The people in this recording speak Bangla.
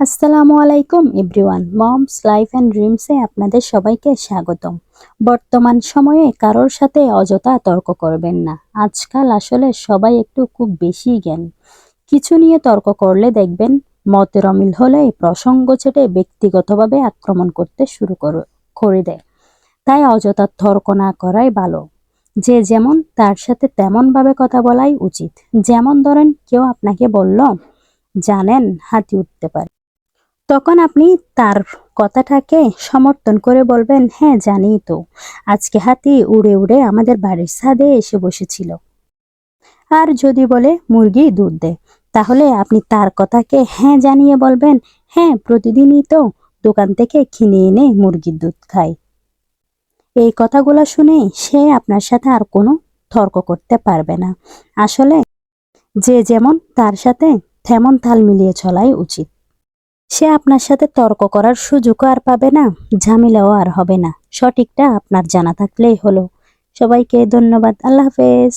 আসসালামু আলাইকুম এভরিওয়ান, মমস লাইফ অ্যান্ড ড্রিমসে আপনাদের সবাইকে স্বাগতম। বর্তমান সময়ে কারোর সাথে অযথা তর্ক করবেন না। আজকাল আসলে সবাই একটু খুব বেশি জ্ঞান। কিছু নিয়ে তর্ক করলে দেখবেন মতের অমিল হলে প্রসঙ্গ ছেটে ব্যক্তিগতভাবে আক্রমণ করতে শুরু করে- দেয়। তাই অযথা তর্ক না করাই ভালো। যে যেমন তার সাথে তেমনভাবে কথা বলাই উচিত। যেমন ধরেন, কেউ আপনাকে বলল, জানেন, হাতি উঠতে পারে। তখন আপনি তার কথাটাকে সমর্থন করে বলবেন হ্যাঁ জানি তো। আজকে হাতি উড়ে উড়ে আমাদের বাড়ির ছাদে এসে বসেছিল। আর যদি বলে, মুরগি দুধ দেয় তাহলে আপনি তার কথাকে হ্যাঁ জানিয়ে বলবেন হ্যাঁ প্রতিদিনই তো দোকান থেকে কিনে এনে মুরগির দুধ খায় এই কথাগুলো শুনে সে আপনার সাথে আর কোনো তর্ক করতে পারবে না। আসলে যে যেমন তার সাথে, তেমন তাল মিলিয়ে চলাই উচিত। সে আপনার সাথে তর্ক করার সুযোগও আর পাবে না, ঝামেলাও আর হবে না। সঠিকটা আপনার জানা থাকলেই হলো। সবাইকে ধন্যবাদ। আল্লাহ হাফেজ।